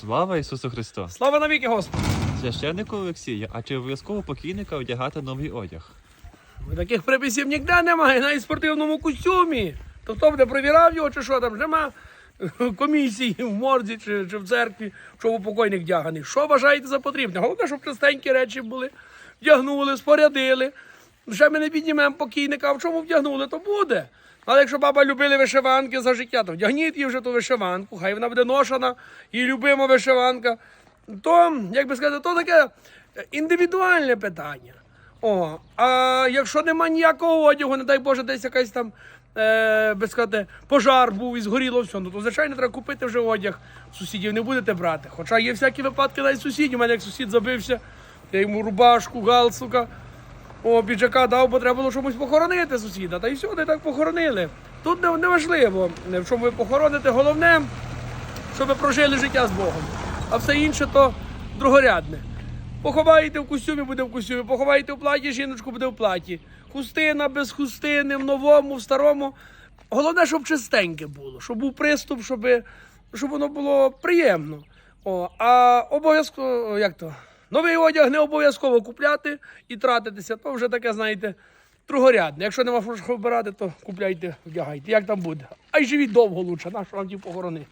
Слава Ісусу Христу! Слава навіки, Господи! Священнику Олексію, а чи обов'язково покійника одягати новий одяг? Таких приписів ніде немає, навіть в спортивному костюмі. То хто буде провірав його, чи що там нема комісії в морзі чи, чи в церкві, що у покойник вдяганий. Що вважаєте за потрібне? Головне, щоб чистенькі речі були, вдягнули, спорядили. Ще ми не піднімемо покійника, в чому вдягнули, то буде. Але якщо баба любили вишиванки за життя, то вдягніть їй вже ту вишиванку, хай вона буде ношена і любима вишиванка. То, як би сказати, то таке індивідуальне питання. О, а якщо нема ніякого одягу, не дай Боже, десь якась там е, би сказати, пожар був і згоріло все, ну то звичайно треба купити вже одяг. Сусідів не будете брати. Хоча є всякі випадки навіть сусідів. У мене як сусід забився, я йому рубашку, галстука, о, піджака дав, бо треба було чомусь похоронити сусіда. Та й все, де так похоронили. Тут не, не важливо, в чому ви похороните. Головне, щоб ви прожили життя з Богом. А все інше то другорядне. Поховаєте в костюмі, буде в костюмі, поховаєте в платі, жіночку буде в платі. Хустина без хустини, в новому, в старому. Головне, щоб чистеньке було, щоб був приступ, щоб, щоб воно було приємно. О, а обов'язково, як то, новий одяг не обов'язково купляти і тратитися. То вже таке, знаєте, другорядне. Якщо нема що вибирати, то купляйте, вдягайте. Як там буде? А й живіть довго лучше, на що вам ті похорони.